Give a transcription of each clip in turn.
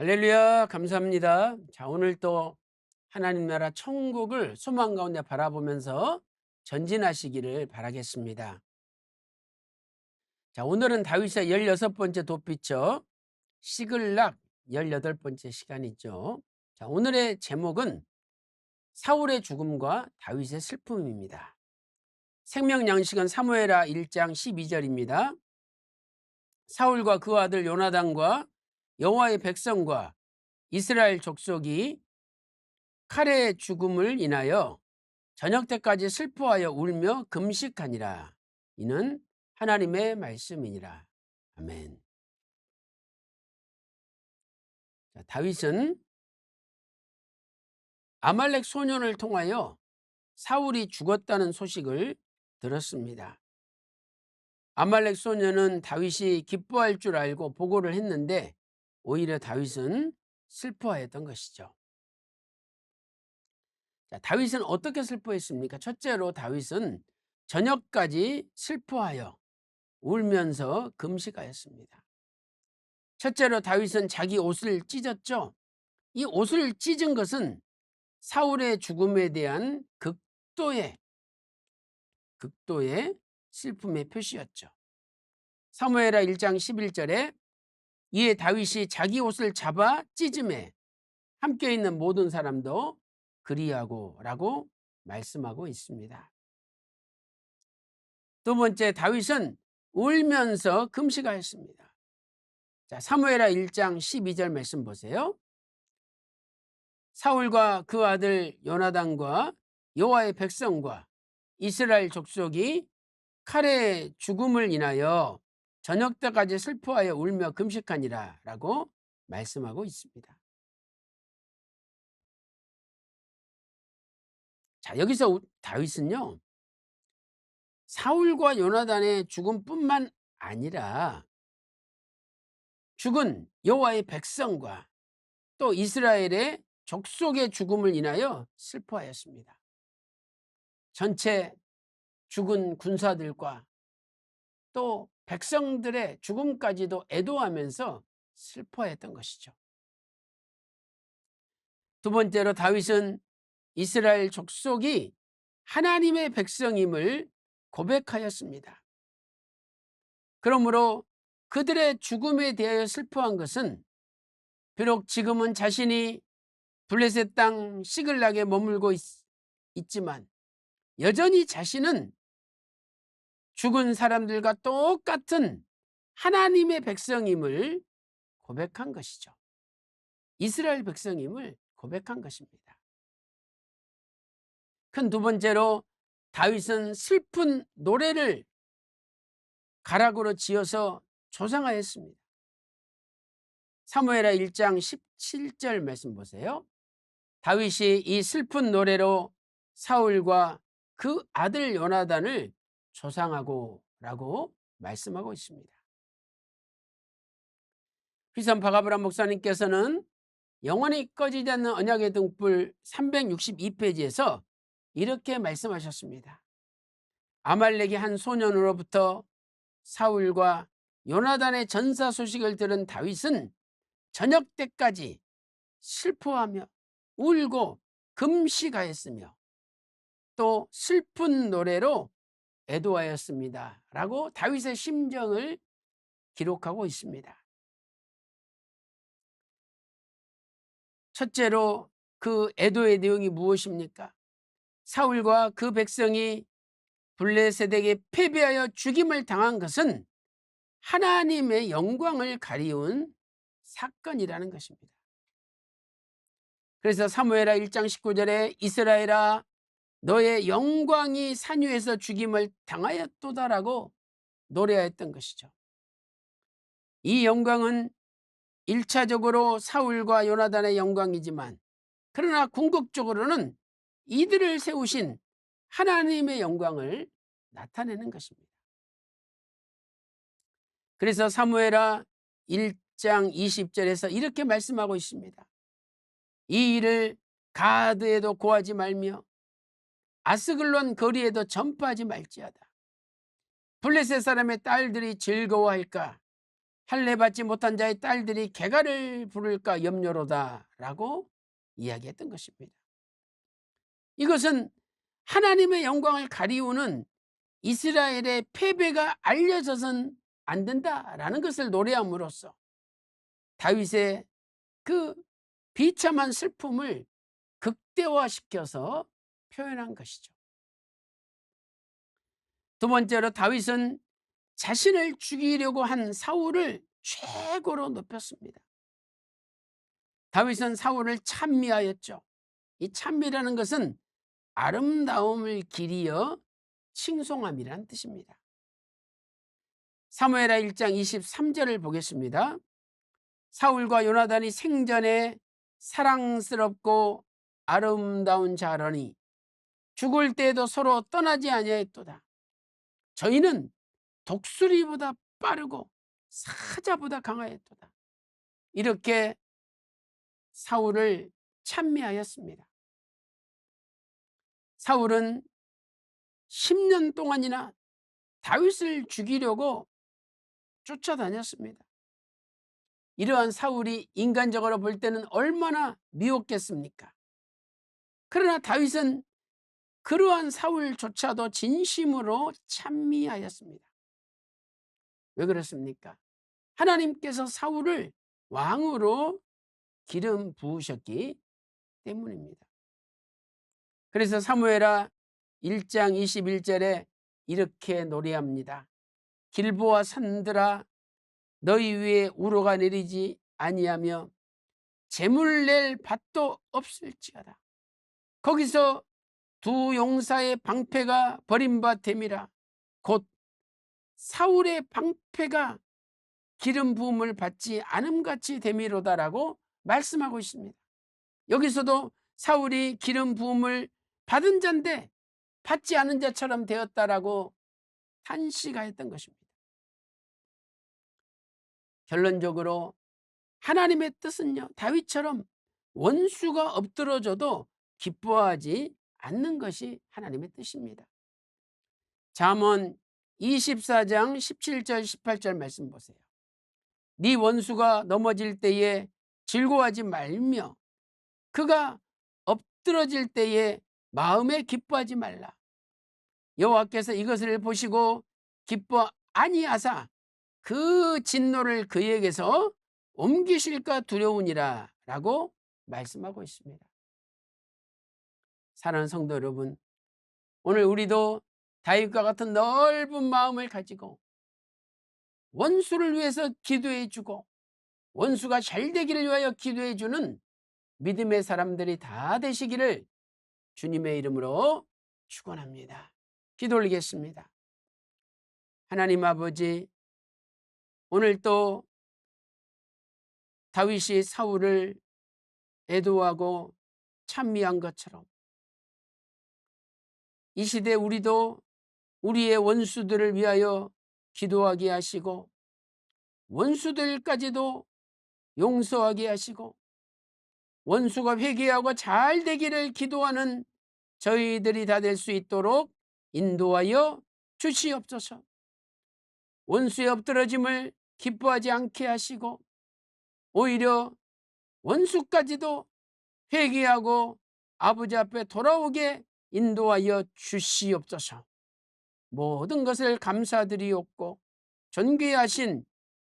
할렐루야, 감사합니다. 자, 오늘 또 하나님 나라 천국을 소망 가운데 바라보면서 전진하시기를 바라겠습니다. 자, 오늘은 다윗의 16번째 도피처 시글락 18번째 시간이죠. 자, 오늘의 제목은 사울의 죽음과 다윗의 슬픔입니다. 생명 양식은 사무엘하 1장 12절입니다. 사울과 그 아들 요나단과 여호와의 백성과 이스라엘 족속이 칼의 죽음을 인하여 저녁 때까지 슬퍼하여 울며 금식하니라. 이는 하나님의 말씀이니라. 아멘. 자, 다윗은 아말렉 소년을 통하여 사울이 죽었다는 소식을 들었습니다. 아말렉 소년은 다윗이 기뻐할 줄 알고 보고를 했는데 오히려 다윗은 슬퍼했던 것이죠. 자, 다윗은 어떻게 슬퍼했습니까? 첫째로 다윗은 저녁까지 슬퍼하여 울면서 금식하였습니다. 첫째로 다윗은 자기 옷을 찢었죠. 이 옷을 찢은 것은 사울의 죽음에 대한 극도의 극도의 슬픔의 표시였죠. 사무엘하 1장 11절에 이에 다윗이 자기 옷을 잡아 찢음에 함께 있는 모든 사람도 그리하고 라고 말씀하고 있습니다. 두 번째 다윗은 울면서 금식하였습니다. 자, 사무엘하 1장 12절 말씀 보세요. 사울과 그 아들 요나단과 여호와의 백성과 이스라엘 족속이 칼의 죽음을 인하여 저녁 때까지 슬퍼하여 울며 금식하니라 라고 말씀하고 있습니다. 자, 여기서 다윗은요, 사울과 요나단의 죽음뿐만 아니라 죽은 여호와의 백성과 또 이스라엘의 족속의 죽음을 인하여 슬퍼하였습니다. 전체 죽은 군사들과 또 백성들의 죽음까지도 애도하면서 슬퍼했던 것이죠. 두 번째로 다윗은 이스라엘 족속이 하나님의 백성임을 고백하였습니다. 그러므로 그들의 죽음에 대하여 슬퍼한 것은 비록 지금은 자신이 블레셋 땅 시글락에 머물고 있, 있지만 여전히 자신은 죽은 사람들과 똑같은 하나님의 백성임을 고백한 것이죠. 이스라엘 백성임을 고백한 것입니다. 큰 두 번째로 다윗은 슬픈 노래를 가락으로 지어서 조상하였습니다. 사무엘하 1장 17절 말씀 보세요. 다윗이 이 슬픈 노래로 사울과 그 아들 요나단을 조상하고 라고 말씀하고 있습니다. 휘선 바가브라 목사님께서는 영원히 꺼지지 않는 언약의 등불 362페이지에서 이렇게 말씀하셨습니다. 아말렉의 한 소년으로부터 사울과 요나단의 전사 소식을 들은 다윗은 저녁 때까지 슬퍼하며 울고 금식하였으며 또 슬픈 노래로 애도하였습니다. 라고 다윗의 심정을 기록하고 있습니다. 첫째로 그 애도의 내용이 무엇입니까? 사울과 그 백성이 블레셋에게 패배하여 죽임을 당한 것은 하나님의 영광을 가리운 사건이라는 것입니다. 그래서 사무엘하 1장 19절에 이스라엘아 너의 영광이 산유에서 죽임을 당하였도다라고 노래하였던 것이죠. 이 영광은 1차적으로 사울과 요나단의 영광이지만 그러나 궁극적으로는 이들을 세우신 하나님의 영광을 나타내는 것입니다. 그래서 사무엘하 1장 20절에서 이렇게 말씀하고 있습니다. 이 일을 가드에도 고하지 말며 아스글론 거리에도 전파하지 말지어다. 블레셋 사람의 딸들이 즐거워할까? 할례 받지 못한 자의 딸들이 개가를 부를까 염려로다라고 이야기했던 것입니다. 이것은 하나님의 영광을 가리우는 이스라엘의 패배가 알려져선 안 된다라는 것을 노래함으로써 다윗의 그 비참한 슬픔을 극대화시켜서 표현한 것이죠. 두 번째로 다윗은 자신을 죽이려고 한 사울을 최고로 높였습니다. 다윗은 사울을 찬미하였죠. 이 찬미라는 것은 아름다움을 기리어 칭송함이란 뜻입니다. 사무엘하 1장 23절을 보겠습니다. 사울과 요나단이 생전에 사랑스럽고 아름다운 자라니 죽을 때에도 서로 떠나지 아니하였도다. 저희는 독수리보다 빠르고 사자보다 강하였도다. 이렇게 사울을 찬미하였습니다. 사울은 10년 동안이나 다윗을 죽이려고 쫓아다녔습니다. 이러한 사울이 인간적으로 볼 때는 얼마나 미웠겠습니까? 그러나 다윗은 그러한 사울조차도 진심으로 찬미하였습니다. 왜 그렇습니까? 하나님께서 사울을 왕으로 기름 부으셨기 때문입니다. 그래서 사무엘하 1장 21절에 이렇게 노래합니다. 길보와 산들아 너희 위에 우로가 내리지 아니하며 재물 낼 밭도 없을지어다. 거기서 두 용사의 방패가 버림바 됨이라 곧 사울의 방패가 기름 부음을 받지 않음같이 됨이로다라고 말씀하고 있습니다. 여기서도 사울이 기름 부음을 받은 자인데 받지 않은 자처럼 되었다라고 탄식하였던 것입니다. 결론적으로 하나님의 뜻은요 다윗처럼 원수가 엎드러져도 기뻐하지 않는 것이 하나님의 뜻입니다. 잠언 24장 17절 18절 말씀 보세요. 네 원수가 넘어질 때에 즐거워하지 말며 그가 엎드러질 때에 마음에 기뻐하지 말라. 여호와께서 이것을 보시고 기뻐 아니하사 그 진노를 그에게서 옮기실까 두려우니라 라고 말씀하고 있습니다. 사랑하는 성도 여러분, 오늘 우리도 다윗과 같은 넓은 마음을 가지고 원수를 위해서 기도해 주고 원수가 잘 되기를 위하여 기도해 주는 믿음의 사람들이 다 되시기를 주님의 이름으로 축원합니다. 기도 올리겠습니다. 하나님 아버지 오늘 또 다윗이 사울을 애도하고 찬미한 것처럼 이 시대 우리도 우리의 원수들을 위하여 기도하게 하시고 원수들까지도 용서하게 하시고 원수가 회개하고 잘 되기를 기도하는 저희들이 다 될 수 있도록 인도하여 주시옵소서. 원수의 엎드러짐을 기뻐하지 않게 하시고 오히려 원수까지도 회개하고 아버지 앞에 돌아오게 인도하여 주시옵소서. 모든 것을 감사드리옵고 존귀하신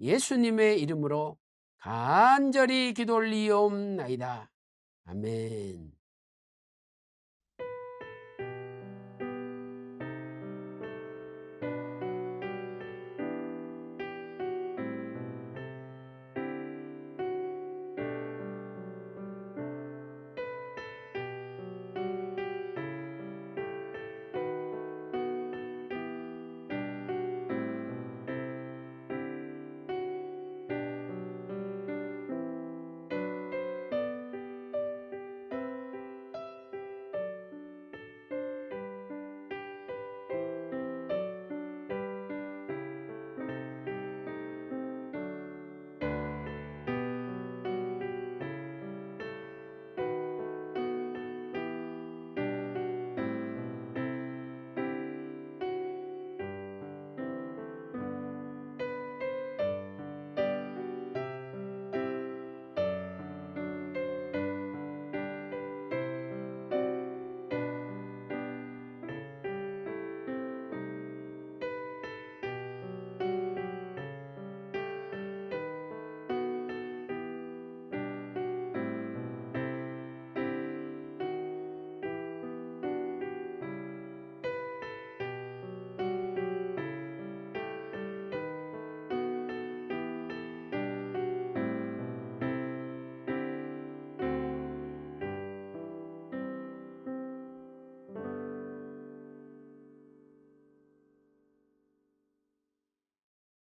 예수님의 이름으로 간절히 기도 올리옵나이다. 아멘.